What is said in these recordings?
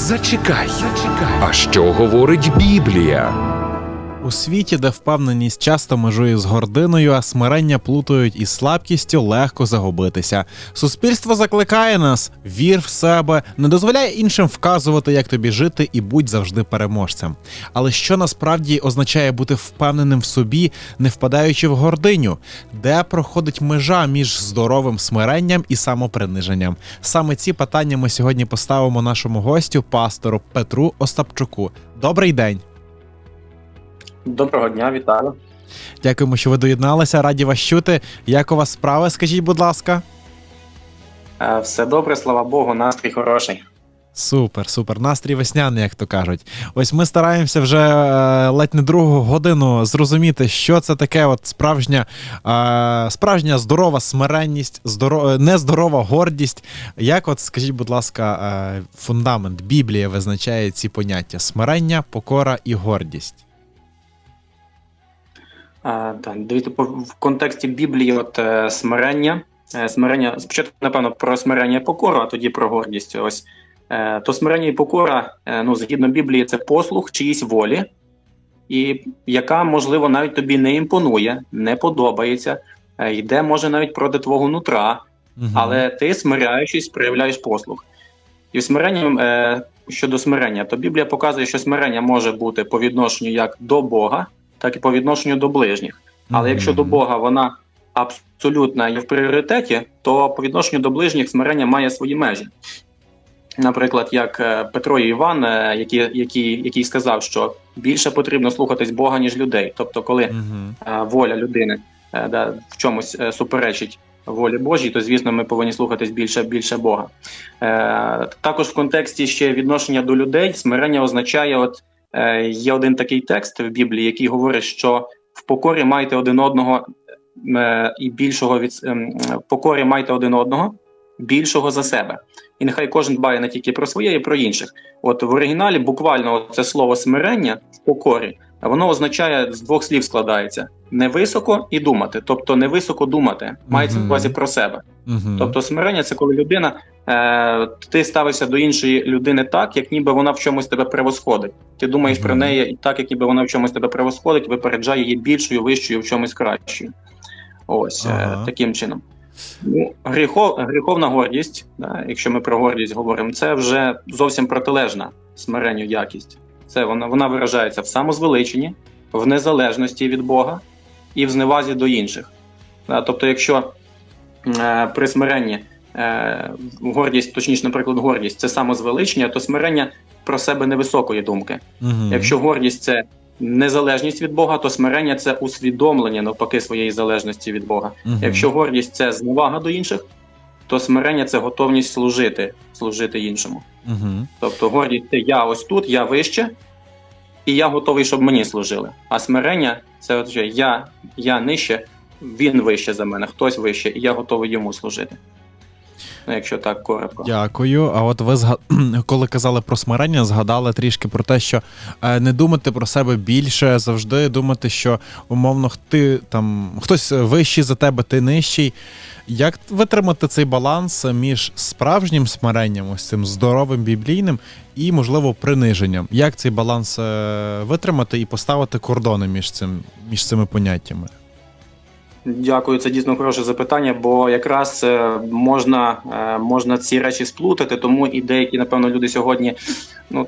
Зачекай, зачекай. А що говорить Біблія? У світі, де впевненість часто межує з гординою, а смирення плутають із слабкістю, легко загубитися. Суспільство закликає нас: вір в себе, не дозволяй іншим вказувати, як тобі жити, і будь завжди переможцем. Але що насправді означає бути впевненим в собі, не впадаючи в гординю, де проходить межа між здоровим смиренням і самоприниженням? Саме ці питання ми сьогодні поставимо нашому гостю, пастору Петру Остапчуку. Добрий день! Доброго дня, вітаю. Дякуємо, що ви доєдналися. Раді вас чути. Як у вас справи? Скажіть, будь ласка. Е, Все добре, слава Богу, настрій хороший. Супер, супер. Настрій весняний, як то кажуть. Ось ми стараємося вже е, ледь не другу годину зрозуміти, що це таке от справжня, е, справжня здорова смиренність, здорова, нездорова гордість. Як, от, скажіть, будь ласка, е, фундамент Біблія визначає ці поняття: смирення, покора і гордість. Так, дивіться, в контексті Біблії, от е, смирення. Е, Смирення, спочатку, напевно, про смирення і покору, а тоді про гордість. Ось Е, то смирення і покора, ну, згідно Біблії, це послух чиїсь волі, і яка, можливо, навіть тобі не імпонує, не подобається, йде, може, навіть проти твого нутра, але ти смиряючись, проявляєш послуг. І смирення щодо смирення, то Біблія показує, що смирення може бути по відношенню як до Бога, так і по відношенню до ближніх. Але Мгм. якщо до Бога вона абсолютно є в пріоритеті, то по відношенню до ближніх смирення має свої межі. Наприклад, як е, Петро і Іван, е, який, який, який сказав, що більше потрібно слухатись Бога, ніж людей. Тобто, коли Мгм. е, воля людини да, в чомусь суперечить волі Божій, то звісно ми повинні слухатись більше більше Бога. Е, також в контексті ще відношення до людей смирення означає, от є один такий текст в Біблії, який говорить, що в покорі майте один одного е, і більшого від ем, в покорі майте один одного. Більшого за себе, і нехай кожен дбає не тільки про своє, і про інших. От в оригіналі буквально це слово смирення в покорі воно означає з двох слів складається: невисоко і думати. Тобто невисоко думати, мається на увазі про себе. Тобто смирення це коли людина, е, ти ставишся до іншої людини так, як ніби вона в чомусь тебе превосходить. Ти думаєш про неї так, як ніби вона в чомусь тебе превосходить, випереджає її більшою, вищою, в чомусь кращою. Ось Ага. е, таким чином. Ну, гріхов, гріховна гордість, да, якщо ми про гордість говоримо, це вже зовсім протилежна смиренню якість. Це вона, вона виражається в самозвеличенні, в незалежності від Бога і в зневазі до інших. Да, тобто, якщо е, при смиренні гордість, точніше, наприклад, гордість це самозвеличення, то смирення про себе невисокої думки. Мгм. Якщо гордість це незалежність від Бога, то смирення це усвідомлення навпаки своєї залежності від Бога. Мгм. Якщо гордість це зневага до інших, то смирення це готовність служити, служити іншому. Мгм. Тобто гордість це я ось тут, я вище, і я готовий, щоб мені служили. А смирення це от я, я нижче, він вище за мене, хтось вище, і я готовий йому служити. Ну, якщо так коротко. Дякую. А от ви зга... коли казали про смирення, згадали трішки про те, що е, не думати про себе більше, завжди думати, що умовно ти там хтось вищий за тебе, ти нижчий. Як витримати цей баланс між справжнім смиренням, ось цим здоровим біблійним, і, можливо, приниженням? Як цей баланс е, витримати і поставити кордони між цим між цими поняттями? Дякую, це дійсно хороше запитання, бо якраз е, можна, е, можна ці речі сплутати, тому і деякі, напевно, люди сьогодні ну,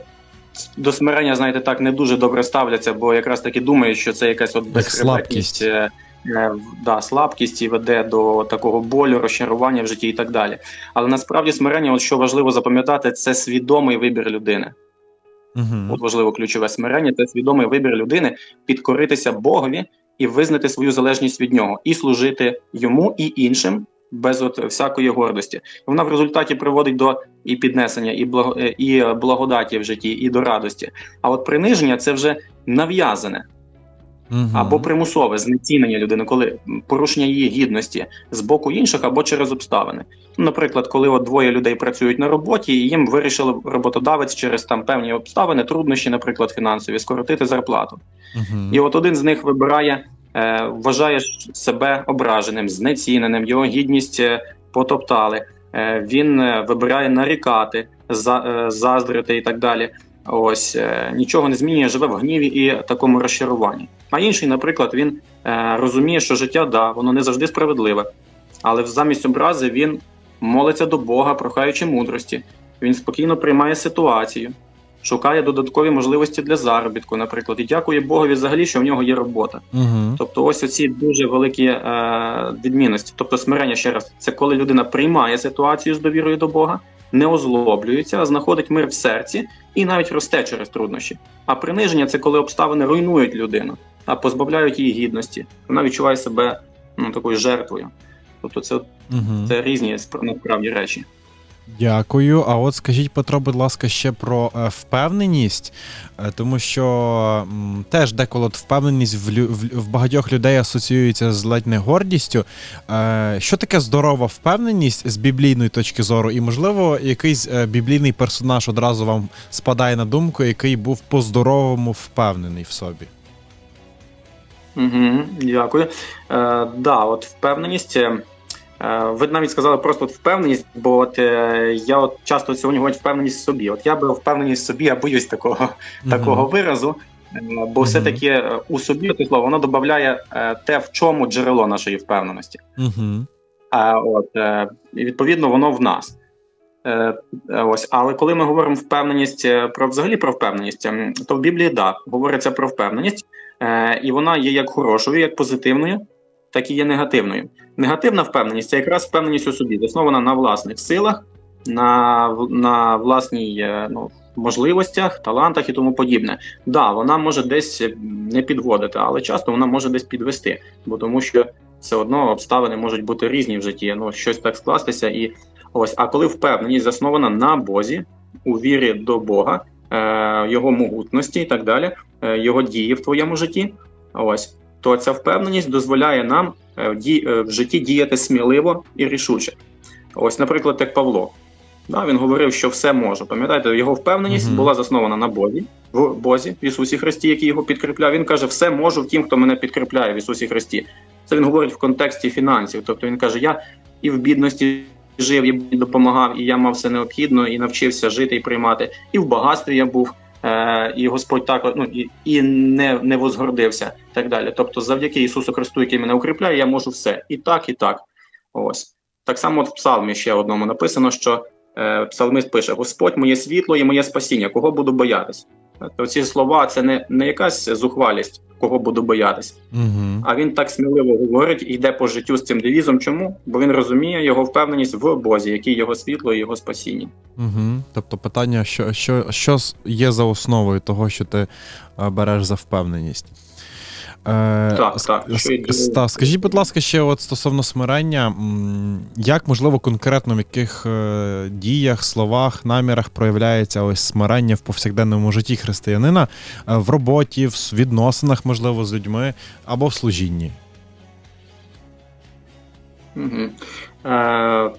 до смирення, знаєте, так не дуже добре ставляться, бо якрааз таки думають, що це якась от безхребетність, слабкість. е, да, слабкість і веде до такого болю, розчарування в житті і так далі. Але насправді смирення, от що важливо запам'ятати, це свідомий вибір людини. Угу. От важливо ключове смирення це свідомий вибір людини підкоритися Богові і визнати свою залежність від нього, і служити йому і іншим без от всякої гордості. Вона в результаті приводить до і піднесення, і благо, е, і благодаті в житті, і до радості. А от приниження це вже нав'язане або примусове знецінення людини, коли порушення її гідності з боку інших або через обставини. Наприклад, коли от двоє людей працюють на роботі, і їм вирішили роботодавець через там певні обставини, труднощі, наприклад, фінансові, скоротити зарплату. угу. І от один з них вибирає, е, вважає себе ображеним, знеціненим, його гідність е, потоптали. Е, він е, вибирає нарікати, за, е, заздрити і так далі. Ось е, нічого не змінює, живе в гніві і такому розчаруванні. А інший, наприклад, він е, розуміє, що життя да, воно не завжди справедливе, але замість образи він молиться до Бога, прохаючи мудрості. Він спокійно приймає ситуацію, шукає додаткові можливості для заробітку, наприклад, і дякує Богові взагалі, що в нього є робота. Угу. Тобто, ось оці дуже великі е, відмінності. Тобто, смирення ще раз, це коли людина приймає ситуацію з довірою до Бога, не озлоблюється, а знаходить мир в серці і навіть росте через труднощі. А приниження це коли обставини руйнують людину, а позбавляють її гідності. Вона відчуває себе ну, такою жертвою. Тобто, це, Угу. це різні спр- насправді речі. Дякую. А от скажіть, Петро, будь ласка, ще про е, впевненість, е, тому що теж деколи впевненість в, в, в багатьох людей асоціюється з ледь не гордістю. Е, що таке здорова впевненість з біблійної точки зору? І, можливо, якийсь біблійний персонаж одразу вам спадає на думку, який був по-здоровому впевнений в собі. Угу, дякую. Е, да, от впевненість. е, Ви навіть сказали просто от впевненість, бо от е, я от часто сьогодні говорю впевненість в собі. От я би впевненість в собі, я боюсь такого, такого виразу, е, бо Мгм. все-таки е, у собі це слово воно додає е, те, в чому джерело нашої впевненості. Угу. А от е, і відповідно воно в нас. Ось, але коли ми говоримо впевненість про взагалі про впевненість, ем, то в Біблії да, говориться про впевненість, е, і вона є як хорошою, як позитивною, так і є негативною. Негативна впевненість це якраз впевненість у собі, заснована на власних силах, на, на власній е, ну, можливостях, талантах і тому подібне. Да, вона може десь е, не підводити, але часто вона може десь підвести, бо тому що все одно обставини можуть бути різні в житті. Ну щось так скластися, і ось. А коли впевненість заснована на Бозі, у вірі до Бога, його могутності і так далі, е, його дії в твоєму житті, ось то ця впевненість дозволяє нам е, в е, житті діяти сміливо і рішуче. Ось, наприклад, як Павло. Да, він говорив, що все може. Пам'ятаєте, його впевненість Мгм. була заснована на Бозі, в Бозі, в Ісусі Христі, який його підкріпляв. Він каже, все можу в тім, хто мене підкріпляє в Ісусі Христі. Це він говорить в контексті фінансів. Тобто він каже: Я і в бідності жив, і допомагав, і я мав все необхідно, і навчився жити і приймати. І в багатстві я був, е, і Господь так ну, і, і не, не возгордився. Так далі. Тобто, завдяки Ісусу Христу, який мене укріпляє, я можу все. І так, і так. Ось. Так само в псалмі ще одному написано, що е, псалмист пише: Господь моє світло і моє спасіння, кого буду боятись. Тобто ці слова це не, не якась зухвалість, кого буду боятися. Угу. А він так сміливо говорить і йде по життю з цим девізом. Чому? Бо він розуміє його впевненість в Бозі, який його світло і його спасіння. Угу. Тобто питання, що, що, що є за основою того, що ти е, береш за впевненість? Е, Так, так, с- що є- Стас, скажіть, будь ласка, ще от стосовно смирення, м, як можливо конкретно в яких е, діях, словах, намірах проявляється ось смирення в повсякденному житті християнина е, в роботі, в с- відносинах, можливо, з людьми або в служінні? Е,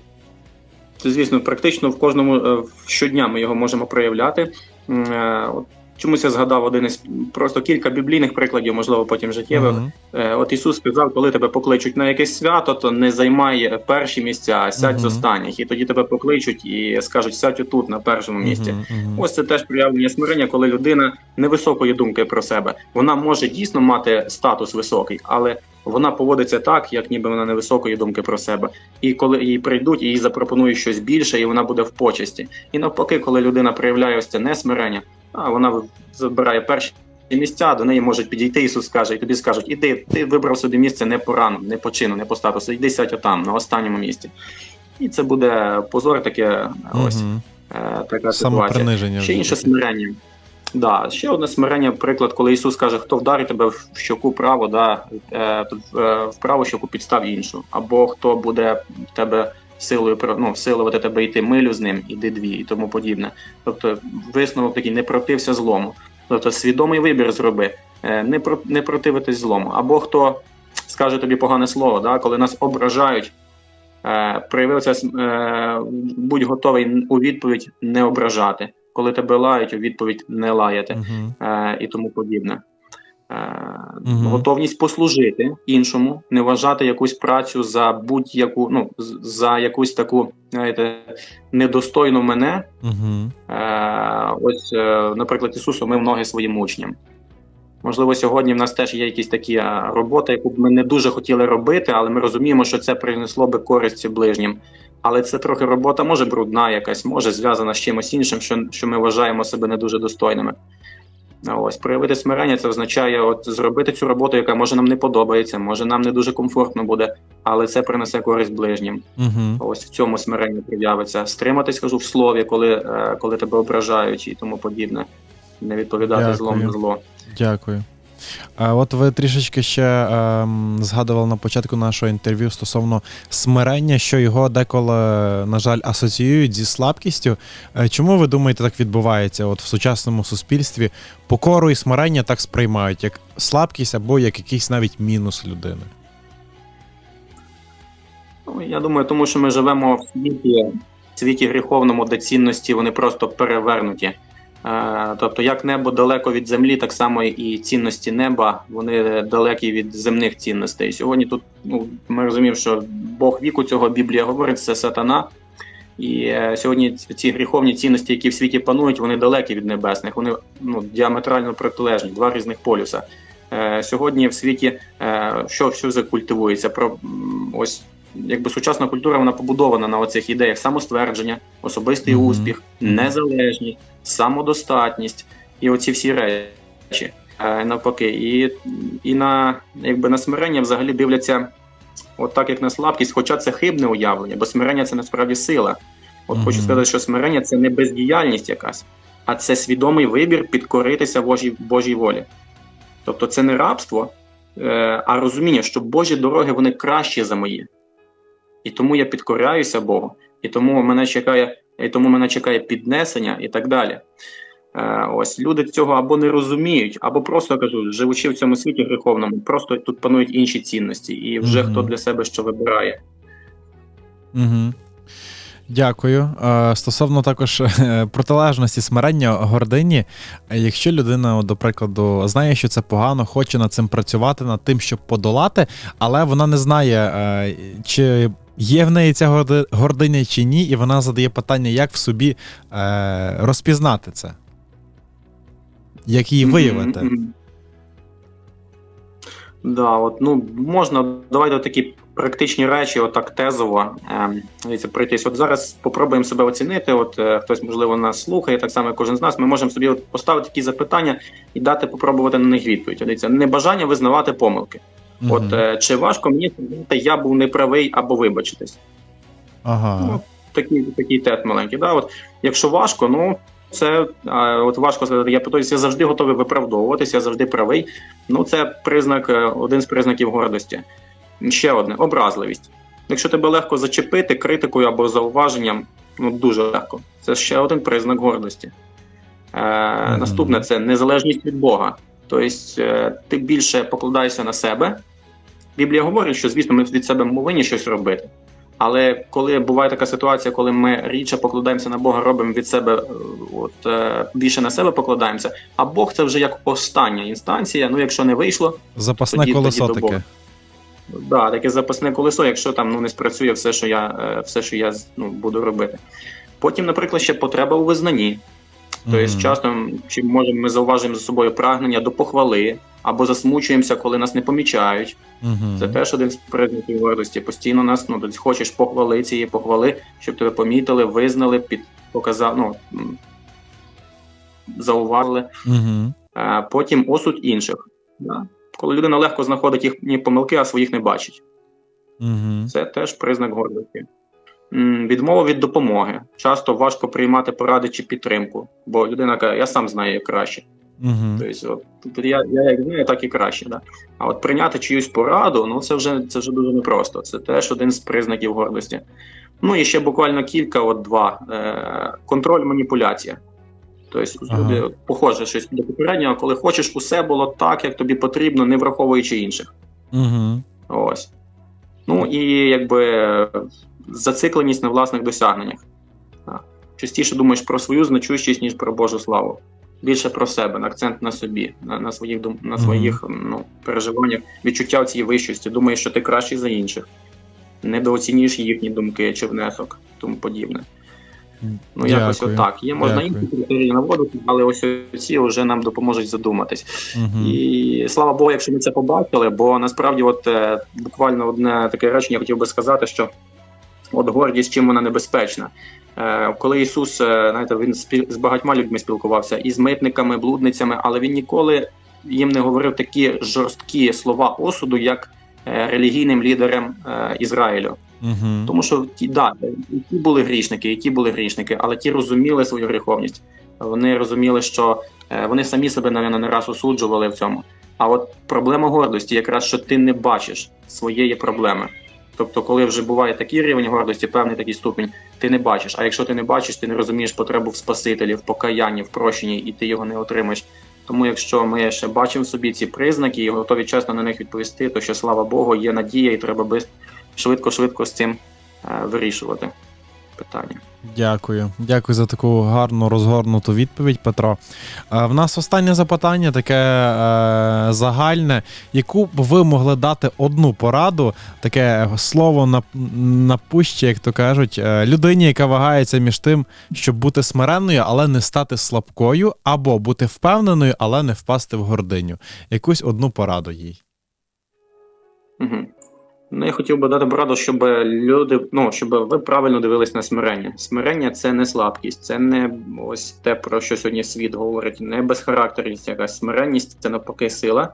це, звісно, практично в кожному е, щодня ми його можемо проявляти. М, Е, от чомусь я згадав один із просто кілька біблійних прикладів, можливо, потім життєвих. Мгм. Е, От Ісус сказав, коли тебе покличуть на якесь свято, то не займай перші місця, а сядь з останніх. І тоді тебе покличуть і скажуть, сядь отут, на першому місці. Мгм, мгм. Ось це теж проявлення смирення, коли людина невисокої думки про себе. Вона може дійсно мати статус високий, але вона поводиться так, як ніби вона невисокої думки про себе. І коли їй прийдуть, їй запропонують щось більше, і вона буде в почесті. І навпаки, коли людина проявляє ось це несмирення, а вона забирає перші місця, до неї можуть підійти Ісус скаже, і тобі скажуть, іди, ти вибрав собі місце не по рану, не по чину, не по статусу, йди сядь отам, на останньому місці. І це буде позор, таке ось Мгм. е, така ситуація. Ще інше смирення. Да, ще одне смирення, приклад, коли Ісус каже, хто вдарить тебе в щоку право, да, е, в, е, в праву щоку підстав іншу. Або хто буде в тебе силою ну, силувати тебе йти милю з ним, іди дві і тому подібне. Тобто висновок такий не протився злому. Тобто свідомий вибір зроби, е, не, про, не противитись злому. Або хто скаже тобі погане слово, да, коли нас ображають, е, проявився, е, будь готовий у відповідь не ображати. Коли тебе лають, у відповідь не лаяти е, і тому подібне. Мгм. готовність послужити іншому, не вважати якусь працю за будь-яку, ну за якусь таку, знаєте, недостойну мене. Угу. Е, ось, е, наприклад, Ісус умив ноги своїм учням. Можливо, сьогодні в нас теж є якісь такі е, роботи, яку б ми не дуже хотіли робити, але ми розуміємо, що це принесло би користь ближнім. Але це трохи робота може брудна, якась, може зв'язана з чимось іншим, що, що ми вважаємо себе не дуже достойними. Ось проявити смирення це означає от зробити цю роботу, яка може нам не подобається, може нам не дуже комфортно буде, але це принесе користь ближнім. Угу. Ось в цьому смирення проявиться. Стриматись, кажу, в слові, коли, е, коли тебе ображають і тому подібне. Не відповідати Дякую. злом на зло. Дякую. От ви трішечки ще згадували на початку нашого інтерв'ю стосовно смирення, що його деколи, на жаль, асоціюють зі слабкістю. Чому ви думаєте, так відбувається? От в сучасному суспільстві покору і смирення так сприймають як слабкість або як якийсь навіть мінус людини. Ну, я думаю, тому що ми живемо в світі, світі гріховному, де цінності вони просто перевернуті. Е, тобто, як небо далеко від землі, так само і цінності неба вони далекі від земних цінностей. Сьогодні тут ну, ми розуміємо, що Бог віку цього Біблія говорить, це сатана. І е, сьогодні ці- гріховні цінності, які в світі панують, вони далекі від небесних, вони ну, діаметрально протилежні, два різних полюса. Е, сьогодні в світі що, що закультивується? Про ось якби сучасна культура вона побудована на оцих ідеях самоствердження, особистий Мгм. успіх, незалежність, самодостатність і оці всі речі. Е, навпаки, і, і на якби на смирення взагалі дивляться от так, як на слабкість, хоча це хибне уявлення, бо смирення це насправді сила. От хочу сказати, що смирення це не бездіяльність якась, а це свідомий вибір підкоритися Божій, Божій волі. Тобто це не рабство, е, а розуміння, що Божі дороги вони кращі за мої. І тому я підкоряюся Богу, і тому мене чекає, і тому мене чекає піднесення і так далі. Е, ось люди цього або не розуміють, або просто кажу, живучи в цьому світі гріховному, просто тут панують інші цінності, і вже Мгм. хто для себе що вибирає. Угу. Дякую. Е, Стосовно також е, протилежності смирення гордині, якщо людина, до прикладу, знає, що це погано, хоче над цим працювати, над тим, щоб подолати, але вона не знає, чи є в неї ця горди- гординя чи ні, і вона задає питання, як в собі е, розпізнати це, як її виявити. Да, от, ну, можна, давайте такі практичні речі, отак тезово. Дивіться, пройтись. От зараз спробуємо себе оцінити. От е, хтось, можливо, нас слухає, так само як кожен з нас. Ми можемо собі от поставити такі запитання і дати попробувати на них відповідь. Дивіться, небажання визнавати помилки. Мгм. От е, чи важко мені сказати, я був неправий або вибачитись? Ага. Ну, такий, такий тест маленький. Да? От, якщо важко, ну це от важко сказати, я питаюся, я завжди готовий виправдовуватися, я завжди правий. Ну, це признак, е, один з признаків гордості. Ще одне образливість. Якщо тебе легко зачепити критикою або зауваженням, ну дуже легко. Це ще один признак гордості. Е, Мгм. Наступне це незалежність від Бога. Тобто е, ти більше покладаєшся на себе. Біблія говорить, що, звісно, ми від себе повинні щось робити. Але коли буває така ситуація, коли ми рідше покладаємося на Бога, робимо від себе е, от, е, більше на себе покладаємося, а Бог це вже як остання інстанція. Ну, якщо не вийшло, Запасне тоді- колесо тоді таке. Да, таке запасне колесо, якщо там ну, не спрацює все, що я, е, все, що я ну, буду робити. Потім, наприклад, ще потреба у визнанні. Тобто, Мгм. часто чи можемо ми зауважуємо за собою прагнення до похвали або засмучуємося, коли нас не помічають. Мгм. Це теж один з признаків гордості. Постійно нас ну хочеш похвали цієї похвали, щоб тебе помітили, визнали, під показав, ну зауважили. Мгм. А потім осуд інших. Да? Коли людина легко знаходить їхні помилки, а своїх не бачить. Мгм. Це теж признак гордості. Відмова від допомоги. Часто важко приймати поради чи підтримку, бо людина каже, я сам знаю як краще. Мгм. Тобто, от, тут я, я як знаю, так і краще. Да? А от прийняти чиюсь пораду, ну це вже це вже дуже непросто. Це теж один з признаків гордості. Ну і ще буквально кілька, от два. Е, контроль, маніпуляція. Тобто, Ага. люди от, похоже щось до попереднього, коли хочеш, усе було так, як тобі потрібно, не враховуючи інших. Мгм. Ось. Ну і якби зацикленість на власних досягненнях. Частіше думаєш про свою значущість, ніж про Божу славу. Більше про себе, на акцент на собі, на, на своїх дум, на своїх ну, переживаннях, відчуття цієї вищості. Думаєш, що ти кращий за інших, недооцінюєш їхні думки чи внесок, тому подібне. Ну, якось отак. Є можна Дякую. інші критерії наводити, але ось ці вже нам допоможуть задуматись. Мгм. І слава Богу, якщо ми це побачили, бо насправді, от е, буквально одне таке речення хотів би сказати, що от гордість, чим вона небезпечна. Е, коли Ісус, е, знаєте, він з багатьма людьми спілкувався, і з митниками, блудницями, але він ніколи їм не говорив такі жорсткі слова осуду, як е, релігійним лідерам Ізраїлю. Мгм. Тому що ті, да, і ті були грішники, і ті були грішники, але ті розуміли свою гріховність. Вони розуміли, що вони самі себе навіть не раз осуджували в цьому. А от проблема гордості, якраз що ти не бачиш своєї проблеми. Тобто, коли вже буває такий рівень гордості, певний такий ступінь, ти не бачиш. А якщо ти не бачиш, ти не розумієш потребу в спасителі, в покаянні, в прощенні, і ти його не отримаєш. Тому, якщо ми ще бачимо собі ці признаки і готові чесно на них відповісти, то ще слава Богу, є надія, і треба швидко-швидко з цим е, вирішувати питання. Дякую. Дякую за таку гарну розгорнуту відповідь, Петро. Е, В нас останнє запитання таке е, загальне. Яку б ви могли дати одну пораду, таке слово на, на пущі, як то кажуть, е, людині, яка вагається між тим, щоб бути смиренною, але не стати слабкою, або бути впевненою, але не впасти в гординю. Якусь одну пораду їй. Угу. Ну, я хотів би дати пораду, щоб люди, ну, щоб ви правильно дивились на смирення. Смирення це не слабкість, це не ось те, про що сьогодні світ говорить, не безхарактерність якась. Смиренність це навпаки сила.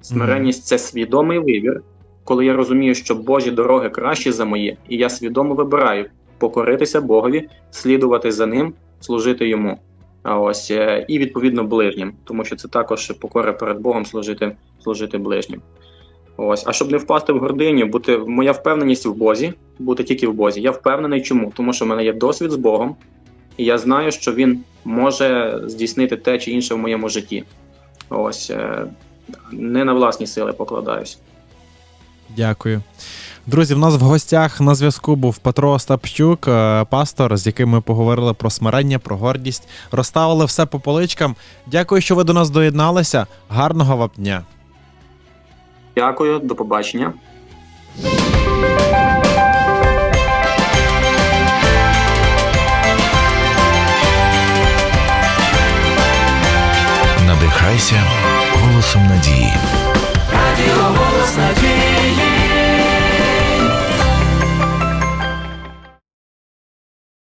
Смиренність це свідомий вибір, коли я розумію, що Божі дороги кращі за мої, і я свідомо вибираю покоритися Богові, слідувати за ним, служити йому. А ось е, і відповідно ближнім, тому що це також покора перед Богом служити, служити ближнім. Ось, а щоб не впасти в гординю, бути моя впевненість в Бозі, бути тільки в Бозі. Я впевнений, чому? Тому що в мене є досвід з Богом, і я знаю, що він може здійснити те чи інше в моєму житті. Ось е, не на власні сили покладаюсь. Дякую. Друзі, в нас в гостях на зв'язку був Петро Остапчук, е, пастор, з яким ми поговорили про смирення, про гордість, розставили все по поличкам. Дякую, що ви до нас доєдналися. Гарного вам дня! Дякую, до побачення. Надихайся голосом надії. Радіо голос надії.